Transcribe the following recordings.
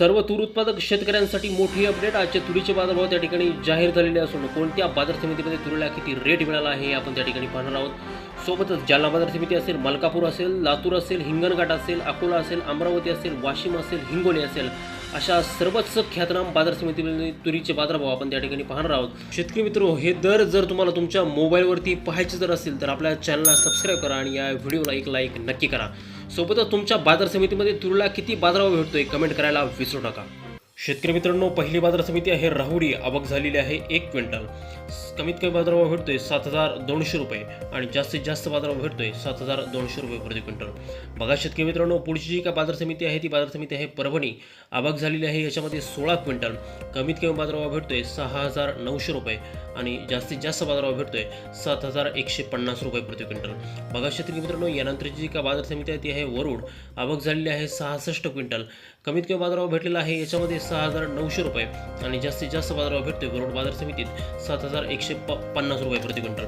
सर्व तूर उत्पादक शेतकऱ्यांसाठी मोठी अपडेट आजचे तुरीचे बाजारभाव त्या ठिकाणी जाहीर झालेले असून कोणत्या बाजार समितीमध्ये तुरीला किती रेट मिळाला आहे हे आपण त्या ठिकाणी पाहणार आहोत. सोबतच जालना बाजार समिती असेल मलकापूर असेल लातूर असेल हिंगणघाट असेल अकोला असेल अमरावती असेल वाशिम असेल हिंगोली असेल अशा सर्वच ख्यातनाम बाजार समितीमध्ये तुरीचे बाजारभाव आपण त्या ठिकाणी पाहणार आहोत. शेतकरी मित्र हे दर जर तुम्हाला तुमच्या मोबाईलवरती पाहायचे जर असेल तर आपल्या चॅनलला सबस्क्राईब करा आणि या व्हिडिओला एक लाईक नक्की करा. सोबतच तुमच्या बाजार समितीमध्ये तुरुला किती बाजारभाव भेटतोय? कमेंट करायला विसरू नका. शेतकरी मित्रांनो पहिली बाजार समिती आहे राहुडी आवक झालेली आहे एक क्विंटल. कमीत कमी बाजारभाव भेटतोय सात हजार दोनशे रुपये आणि जास्तीत जास्त बाजारभाव भेटतोय सात हजार दोनशे रुपये प्रति क्विंटल. बघा शेतकरी मित्रांनो पुढची जी काय बाजार समिती आहे ती बाजार समिती आहे परभणी. आवक झालेली आहे याच्यामध्ये सोळा क्विंटल. कमीत कमी बाजारभाव भेटतोय सहा हजार नऊशे रुपये आणि जास्तीत जास्त बाजारभाव भेटतोय सात हजार एकशे पन्नास रुपये प्रति क्विंटल. बघा शेतकरी मित्रांनो यानंतरची जी काय बाजार समिती आहे ती आहे वरुड. आवक झालेली आहे सहासष्ट क्विंटल. कमीत कमी बाजारभाव भेटलेला आहे याच्यामध्ये सहा हजार नऊशे रुपये आणि जास्तीत जास्त बाजारभाव भेटतोय वरुड बाजार समितीत सात हजार एकशे प पन्नास रुपये प्रति क्विंटल.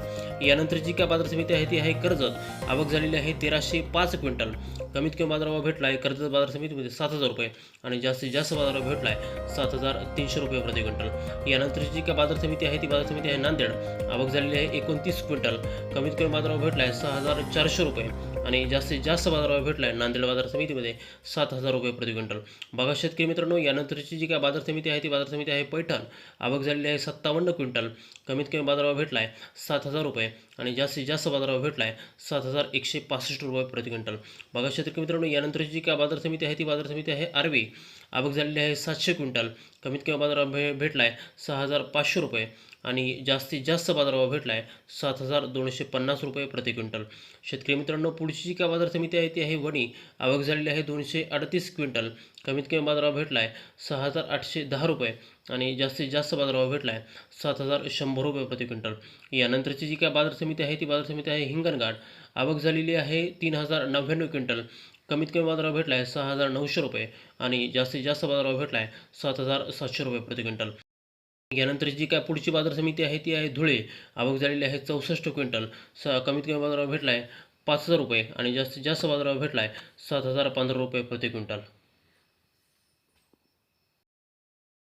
यानंतर जी काय बाजार समिती आहे ती आहे कर्जत. आवक झालेली आहे तेराशे पाच क्विंटल. कमीत कमी बाजारभाव भेटला आहे कर्जत बाजार समितीमध्ये सात हजार रुपये आणि जास्तीत जास्त बाजारभाव भेटला आहे सात हजार तीनशे रुपये प्रति क्विंटल. यानंतरची काय बाजार समिती आहे ती बाजार समिती आहे नांदेड. आवक झालेली आहे एकोणतीस क्विंटल. कमीत कमी बाजारभाव भेटला आहे सहा हजार चारशे रुपये. आणि जास्तीत जास्त बाजारभाव भेटला आहे नांदेड बाजार समितीमध्ये सात हजार रुपये प्रति क्विंटल. बघा शेतकरी मित्रांनो यानंतरची जी काय बाजार समिती आहे ती बाजार समिती आहे पैठण. आवक झालेली आहे सत्तावन्न क्विंटल. कमीत कमी बाजारभाव भेटला आहे सात हजार रुपये आणि जास्तीत जास्त बाजारभाव भेटला आहे सात हजार एकशे पासष्ट रुपये प्रति क्विंटल. बघा शेतकरी मित्रांनो यानंतरची जी काय बाजार समिती आहे ती बाजार समिती आहे आरवी. आवक झालेली आहे सातशे क्विंटल. कमीत कमी बाजारभाव भे भेटला आहे सहा हजार पाचशे रुपये. आणि जास्तीत जास्त बाजारभाव भेटला आहे सात हजार दोनशे पन्नास रुपये प्रति क्विंटल. शेतकरी मित्रांनो पुढची जी काय बाजार समिती आहे ती आहे वणी. आवक झालेली आहे दोनशे अडतीस क्विंटल. कमीत कमी बाजारभाव भेटला आहे सहा हजार आठशे दहा रुपये आणि जास्तीत जास्त बाजारभाव भेटला आहे सात हजार शंभर रुपये प्रति क्विंटल. यानंतरची जी काय बाजार समिती आहे ती बाजार समिती आहे हिंगणघाट. आवक झालेली आहे तीन हजार नव्याण्णव क्विंटल. कमीत कमी बाजारभाव भेटला आहे सहा हजार नऊशे रुपये आणि जास्तीत जास्त बाजारभाव भेटला आहे सात हजार सातशे रुपये प्रति क्विंटल. यानंतर जी काय पुढची बाजार समिती आहे ती आहे धुळे. आवक झालेली आहे चौसष्ट क्विंटल. स कमीत कमी बाजारावर भेटला आहे पाच हजार रुपये आणि जास्तीत जास्त बाजारावर भेटला आहे सात हजार पंधरा रुपये प्रति क्विंटल.